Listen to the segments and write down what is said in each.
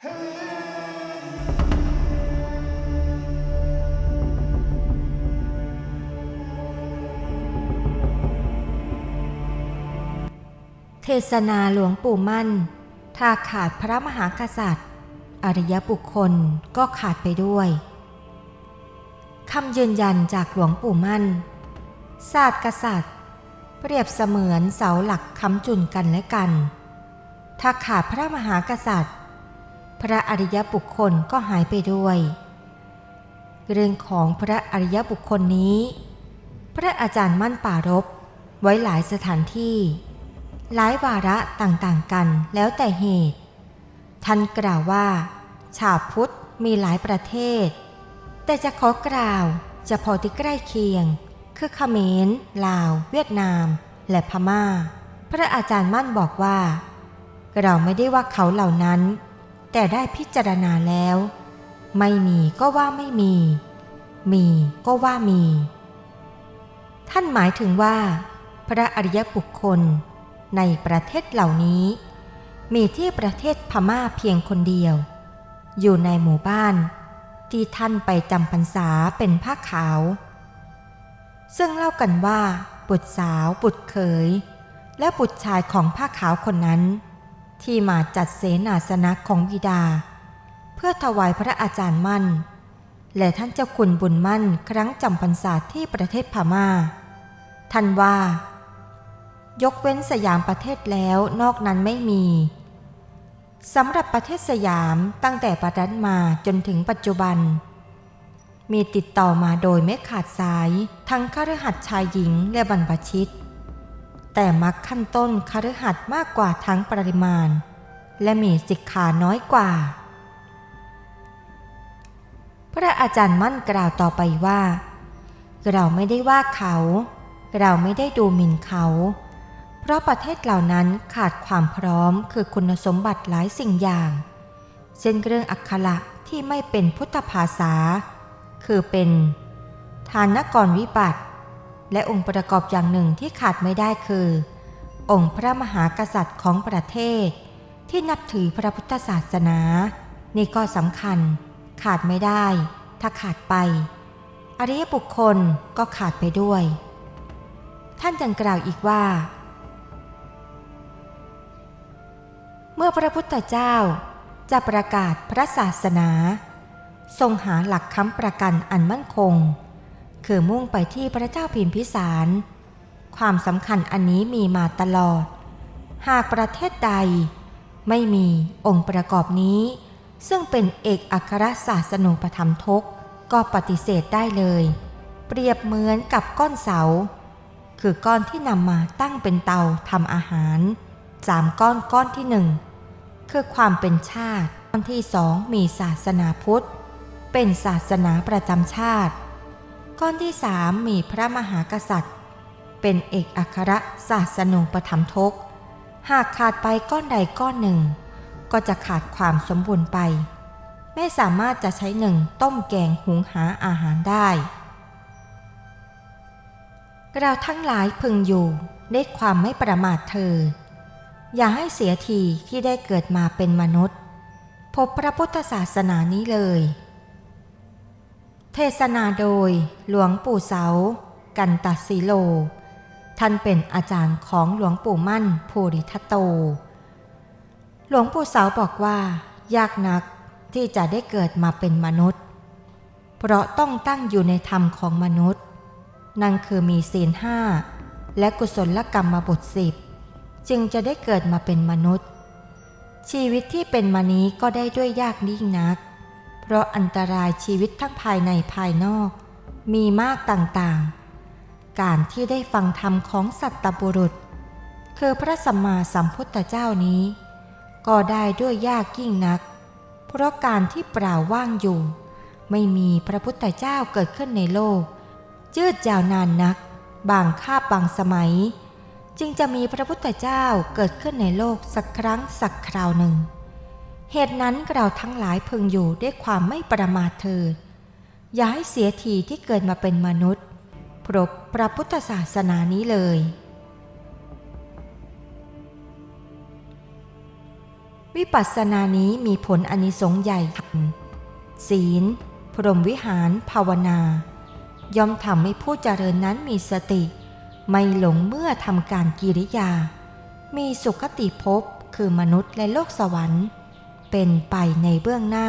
เทศนาหลวงปู่มั่น ถ้าขาดพระมหากษัตริย์ อริยบุคคลก็ขาดไปด้วยคำยืนยันจากหลวงปู่มั่น ศาสตร์กษัตริย์ เปรียบเสมือนเสาหลักค้ำจุนกันและกัน ถ้าขาดพระมหากษัตริย์ พระอริยบุคคลก็หายไปด้วย เรื่องของพระอริยบุคคลนี้ พระอาจารย์มั่นป่ารบไว้หลายสถานที่ หลายวาระต่างๆกันแล้วแต่เหตุ ท่านกล่าวว่า ชาวพุทธมีหลายประเทศ แต่จะขอกล่าวเฉพาะที่ใกล้เคียง คือเขมร ลาว เวียดนาม และพม่า พระอาจารย์มั่นบอกว่า เราไม่ได้ว่าเขาเหล่านั้น แต่ได้พิจารณาแล้ว ไม่มีก็ว่าไม่มี มีก็ว่ามี ท่านหมายถึงว่า พระอริยบุคคลในประเทศเหล่านี้ มีที่ประเทศพม่าเพียงคนเดียว อยู่ในหมู่บ้าน ที่ท่านไปจำพรรษาเป็นผ้าขาว ซึ่งเล่ากันว่าบุตรสาวบุตรเขย และบุตรชายของผ้าขาวคนนั้น ที่มาจัดเสนาสนะของบิดา เพื่อถวายพระอาจารย์มั่น และท่านเจ้าคุณบุญมั่นครั้งจำพรรษาที่ประเทศพม่า ท่านว่า ยกเว้นสยามประเทศแล้วนอกนั้นไม่มีสำหรับประเทศสยามตั้งแต่ประดันมาจนถึงปัจจุบัน มีติดต่อมาโดยไม่ขาดสายทั้งคฤหัสถ์ชายหญิงและบรรพชิต แต่มักขั้นต้นคฤหัสถ์มากกว่าทั้งปริมาณ และมีสิกขาน้อยกว่า พระอาจารย์มั่นกล่าวต่อไปว่า เราไม่ได้ว่าเขา เราไม่ได้ดูหมิ่นเขา เพราะประเทศเหล่านั้นขาดความพร้อมคือคุณสมบัติหลายสิ่งอย่างเช่นเรื่องอักขระที่ไม่เป็นพุทธภาษา คือเป็น ฐานกรวิบัติ และองค์ประกอบอย่างหนึ่งที่ขาดไม่ได้คือ องค์พระมหากษัตริย์ของประเทศ ที่นับถือพระพุทธศาสนา นี่ก็สำคัญ ขาดไม่ได้ ถ้าขาดไป อริยบุคคลก็ขาดไปด้วย ท่านยังกล่าวอีกว่า เมื่อพระพุทธเจ้าจะประกาศพระศาสนา ทรงหาหลักค้ำประกันอันมั่นคง คือมุ่งไปที่พระเจ้าพิมพิสาร ความสำคัญอันนี้มีมาตลอด หากประเทศใด ไม่มีองค์ประกอบนี้ ซึ่งเป็นเอกอัครศาสนูปธรรมทกก็ปฏิเสธได้เลย เปรียบเหมือนกับก้อนเสา คือก้อนที่นำมาตั้งเป็นเตาทำอาหารสามก้อนก้อนที่หนึ่งคือความเป็นชาติก้อนที่สองมีศาสนาพุทธ เป็นศาสนาประจำชาติ ก้อนที่สามมีพระมหากษัตริย์ เป็นเอกอัครศาสนูปธรรมทกหากขาดไปก้อนใดก้อนหนึ่ง ก็จะขาดความสมบูรณ์ไป ไม่สามารถจะใช้หนึ่งต้มแกงหุงหาอาหารได้ เราทั้งหลายพึงอยู่ด้วยความไม่ประมาทเธอ อย่าให้เสียทีที่ได้เกิดมาเป็นมนุษย์ พบพระพุทธศาสนานี้เลย เทศนาโดยหลวงปู่เสา กันตสีโล ท่านเป็นอาจารย์ของหลวงปู่มั่นภูริทัตโต หลวงปู่เสาบอกว่า ยากนักที่จะได้เกิดมาเป็นมนุษย์ เพราะต้องตั้งอยู่ในธรรมของมนุษย์ นั่นคือมีศีลห้าและกุศลกรรมมาบทสิบจึงจะได้เกิดมาเป็นมนุษย์ ชีวิตที่เป็นมานี้ก็ได้ด้วยยากยิ่งนัก เพราะอันตรายชีวิตทั้งภายในภายนอก มีมากต่างๆ การที่ได้ฟังธรรมของสัตตบุรุษ คือพระสัมมาสัมพุทธเจ้านี้ ก็ได้ด้วยยากยิ่งนัก เพราะการที่เปล่าว่างอยู่ ไม่มีพระพุทธเจ้าเกิดขึ้นในโลกยืดยาวนานนัก บางคาบบางสมัย จึงจะมีพระพุทธเจ้าเกิดขึ้นในโลกสักครั้งสักคราวหนึ่ง เหตุนั้นเราทั้งหลายพึงอยู่ด้วยความไม่ประมาทเถิด อย่าให้เสียทีที่เกิดมาเป็นมนุษย์พรบพระพุทธศาสนานี้เลย วิปัสสนานี้มีผลอนิสงส์ใหญ่ศีล พรหมวิหาร ภาวนา ย่อมทำให้ผู้เจริญนั้นมีสติ ไม่หลงเมื่อทำการกิริยา มีสุขติภพคือมนุษย์และโลกสวรรค์ เป็นไปในเบื้องหน้า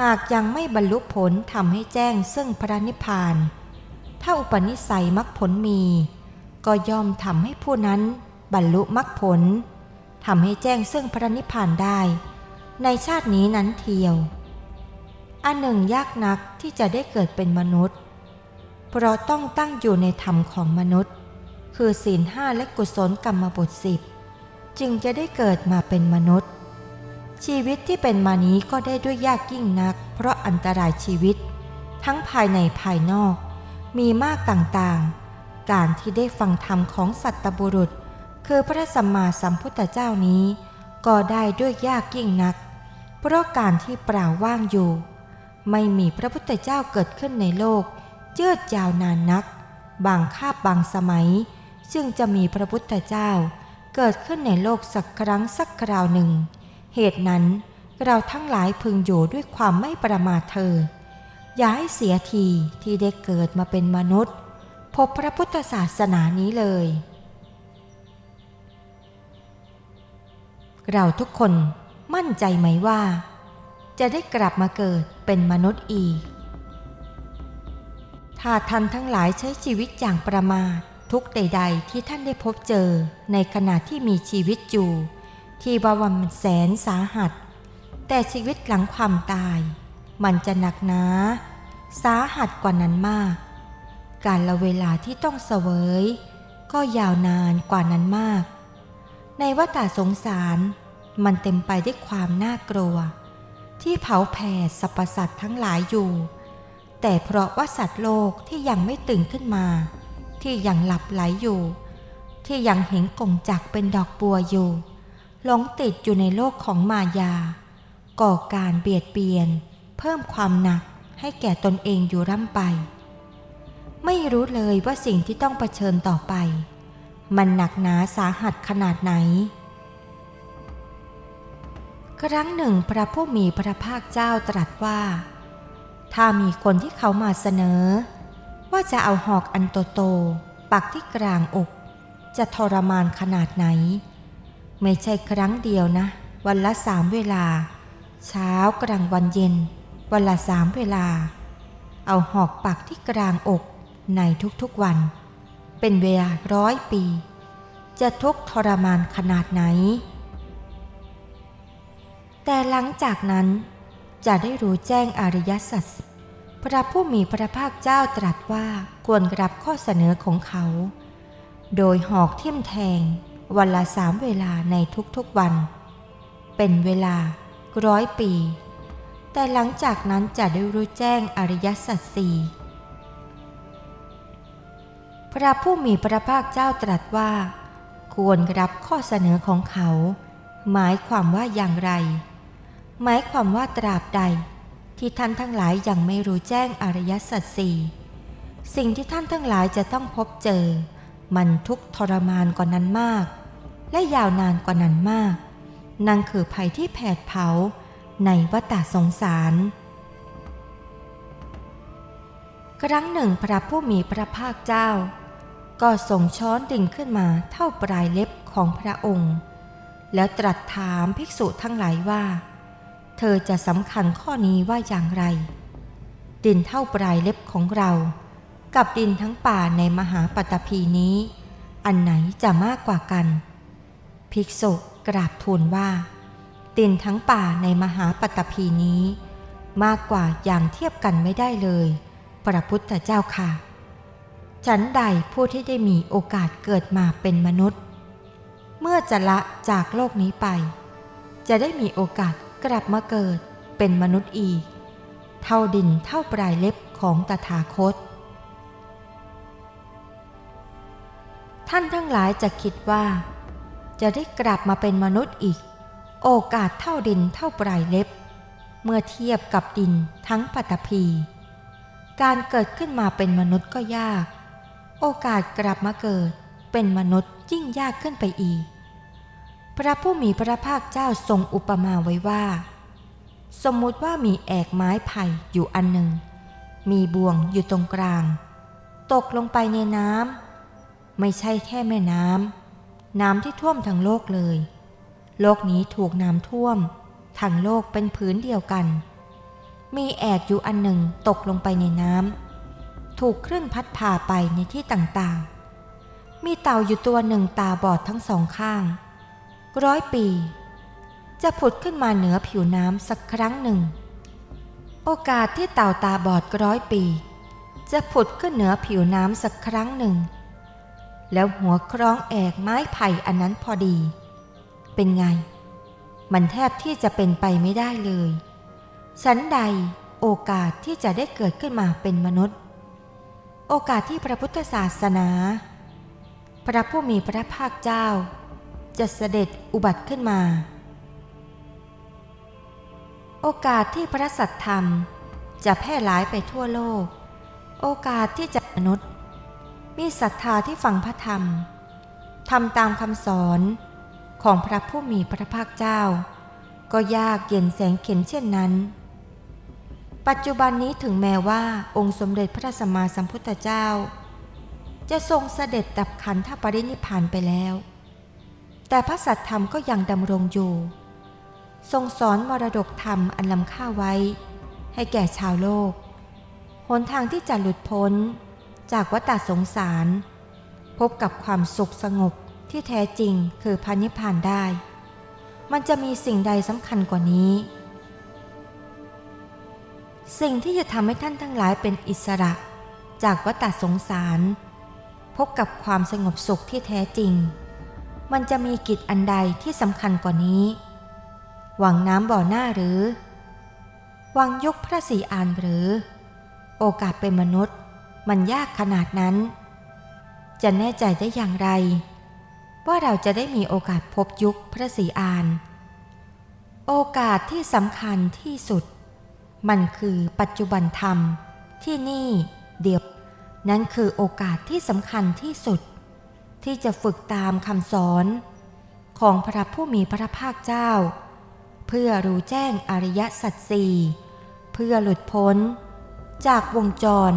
หากยังไม่บรรลุผลทำให้แจ้งซึ่งพระนิพพาน ถ้าอุปนิสัยมรรคผลมี ก็ย่อมทำให้ผู้นั้นบรรลุมรรคผลทำให้แจ้งซึ่งพระนิพพานได้ ในชาตินี้นั้นเทียว อันหนึ่งยากนักที่จะได้เกิดเป็นมนุษย์ เพราะต้องตั้งอยู่ในธรรมของมนุษย์ คือศีลห้าและกุศลกรรมบทสิบจึงจะได้เกิดมาเป็นมนุษย์ ชีวิตที่เป็นมานี้ก็ได้ด้วยยากยิ่งนัก เพราะอันตรายชีวิต ทั้งภายในภายนอก มีมากต่างๆ การที่ได้ฟังธรรมของสัตบุรุษ คือพระสัมมาสัมพุทธเจ้านี้ ก็ได้ด้วยยากยิ่งนัก เพราะการที่เปล่าว่างอยู่ ไม่มีพระพุทธเจ้าเกิดขึ้นในโลกเจืดยาวนานนัก บางคาบบางสมัยจึงจะมีพระพุทธเจ้า เกิดขึ้นในโลกสักครั้งสักคราวหนึ่ง เหตุนั้นเราทั้งหลายพึงอยู่ด้วยความไม่ประมาทเธอ อย่าให้เสียทีที่ได้เกิดมาเป็นมนุษย์ พบพระพุทธศาสนานี้เลย เราทุกคนมั่นใจไหมว่า จะได้กลับมาเกิดเป็นมนุษย์อีก ถ้าท่านทั้งหลายใช้ชีวิตอย่างประมาททุกใด ๆ ที่ท่านได้พบเจอในขณะที่มีชีวิตอยู่ ที่ว่าวันมันแสนสาหัส แต่ชีวิตหลังความตาย มันจะหนักหนาสาหัสกว่านั้นมาก การละเวลาที่ต้องเสวย ก็ยาวนานกว่านั้นมาก ในวัฏสงสารมันเต็มไปด้วยความน่ากลัว ที่เผาแผ่สรรพสัตว์ทั้งหลายอยู่ แต่เพราะว่าสัตว์โลกที่ยังไม่ตื่นขึ้นมา ที่ยังหลับไหลอยู่ ที่ยังเห็นกงจักเป็นดอกบัวอยู่ หลงติดอยู่ในโลกของมายา ก่อการเบียดเบียน เพิ่มความหนักให้แก่ตนเองอยู่ร่ำไป ไม่รู้เลยว่าสิ่งที่ต้องเผชิญต่อไป มันหนักหนาสาหัสขนาดไหน ครั้งหนึ่งพระผู้มีพระภาคเจ้าตรัสว่า ถ้ามีคนที่เขามาเสนอ ว่าจะเอาหอกอันโตโตปักที่กลางอก จะทรมานขนาดไหน ไม่ใช่ครั้งเดียวนะ วันละสามเวลา เช้ากลางวันเย็น วันละสามเวลา เอาหอกปักที่กลางอกในทุกๆวัน เป็นเวลาร้อยปี จะทุกทรมานขนาดไหน แต่หลังจากนั้นจะได้รู้แจ้งอริยสัจพระผู้มีพระภาคเจ้าตรัสว่าควรรับข้อเสนอของเขา โดยหอกเทิ่มแทง วันละสามเวลาในทุกๆวัน เป็นเวลาร้อยปี แต่หลังจากนั้นจะได้รู้แจ้งอริยสัจสี่พระผู้มีพระภาคเจ้าตรัสว่า ควรรับข้อเสนอของเขา หมายความว่าอย่างไร หมายความว่าตราบใด ที่ท่านทั้งหลายยังไม่รู้แจ้งอริยสัจสี่สิ่งที่ท่านทั้งหลายจะต้องพบเจอ มันทุกทรมานกว่านั้นมาก และยาวนานกว่านั้นมาก นั่นคือภัยที่แผดเผาในวัฏสงสาร ครั้งหนึ่งพระผู้มีพระภาคเจ้า ก็ส่งช้อนดิ่งขึ้นมาเท่าปลายเล็บของพระองค์ แล้วตรัสถามภิกษุทั้งหลายว่า เธอจะสำคัญข้อนี้ว่าอย่างไร ดินเท่าปลายเล็บของเรา กับดินทั้งป่าในมหาปตตภีนี้ อันไหนจะมากกว่ากัน ภิกษุกราบทูลว่าดินทั้งป่าในมหาปตตภีนี้ มากกว่าอย่างเทียบกันไม่ได้เลย พระพุทธเจ้าค่ะ ฉันใดผู้ที่ได้มีโอกาสเกิดมาเป็นมนุษย์ เมื่อจะละจากโลกนี้ไป จะได้มีโอกาสกลับมาเกิดเป็นมนุษย์อีก เท่าดินเท่าปลายเล็บของตถาคต ท่านทั้งหลายจะคิดว่า จะได้กลับมาเป็นมนุษย์อีก โอกาสเท่าดินเท่าปลายเล็บ เมื่อเทียบกับดินทั้งปัตภีการเกิดขึ้นมาเป็นมนุษย์ก็ยาก โอกาสกลับมาเกิดเป็นมนุษย์ยิ่งยากขึ้นไปอีก พระผู้มีพระภาคเจ้าทรงอุปมาไว้ว่า สมมุติว่ามีแอกไม้ไผ่อยู่อันหนึ่ง มีบ่วงอยู่ตรงกลาง ตกลงไปในน้ำไม่ใช่แค่แม่น้ำ น้ำที่ท่วมทั้งโลกเลย โลกนี้ถูกน้ำท่วม ทั้งโลกเป็นผืนเดียวกัน มีแอกอยู่อันหนึ่งตกลงไปในน้ำถูกคลื่นพัดพาไปในที่ต่างๆ มีเต่าอยู่ตัวหนึ่งตาบอดทั้งสองข้าง ร้อยปี จะผุดขึ้นมาเหนือผิวน้ำสักครั้งหนึ่ง โอกาสที่เต่าตาบอดร้อยปี จะผุดขึ้นเหนือผิวน้ำสักครั้งหนึ่ง แล้วหัวคล้องแอกไม้ไผ่อันนั้นพอดี เป็นไง มันแทบที่จะเป็นไปไม่ได้เลยฉันใดโอกาสที่จะได้เกิดขึ้นมาเป็นมนุษย์ โอกาสที่พระพุทธศาสนา พระผู้มีพระภาคเจ้า จะเสด็จอุบัติขึ้นมา โอกาสที่พระสัตธรรมจะแพร่หลายไปทั่วโลก โอกาสที่จะมนุษย์ มีศรัทธาที่ฟังพระธรรมทำตามคำสอนของพระผู้มีพระภาคเจ้า ก็ยากเย็นแสงเข็นเช่นนั้น ปัจจุบันนี้ถึงแม้ว่าองค์สมเด็จพระสัมมาสัมพุทธเจ้า จะทรงเสด็จดับขันธปรินิพพานไปแล้ว แต่พระสัตธรรมก็ยังดำรงอยู่ ทรงสอนมรดกธรรมอันล้ำค่าไว้ ให้แก่ชาวโลก หนทางที่จะหลุดพ้น จากวัฏสงสาร พบกับความสุขสงบที่แท้จริงคือพระนิพพานได้ มันจะมีสิ่งใดสำคัญกว่านี้ สิ่งที่จะทำให้ท่านทั้งหลายเป็นอิสระ จากวัฏสงสาร พบกับความสงบสุขที่แท้จริง มันจะมีกิจอันใดที่สำคัญกว่านี้ หวังน้ำบ่อหน้าหรือ หวังยกพระศรีอานหรือ โอกาสเป็นมนุษย์ มันยากขนาดนั้น จะแน่ใจได้อย่างไร ว่าเราจะได้มีโอกาสพบยุคพระศรีอาน โอกาสที่สำคัญที่สุด มันคือปัจจุบันธรรมที่นี่เดียวนั่นคือโอกาสที่สำคัญที่สุด ที่จะฝึกตามคำสอน ของพระผู้มีพระภาคเจ้า เพื่อรู้แจ้งอริยสัจสี่เพื่อหลุดพ้น จากวงจร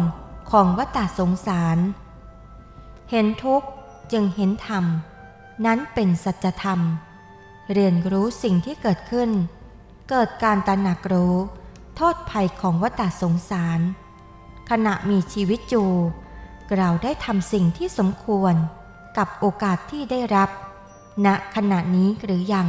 ของวัฏสงสาร เห็นทุกข์จึงเห็นธรรม นั้นเป็นสัจธรรม เรียนรู้สิ่งที่เกิดขึ้น เกิดการตระหนักรู้ โทษภัยของวัฏสงสาร ขณะมีชีวิตอยู่เราได้ทำสิ่งที่สมควรกับโอกาสที่ได้รับณขณะนี้หรือยัง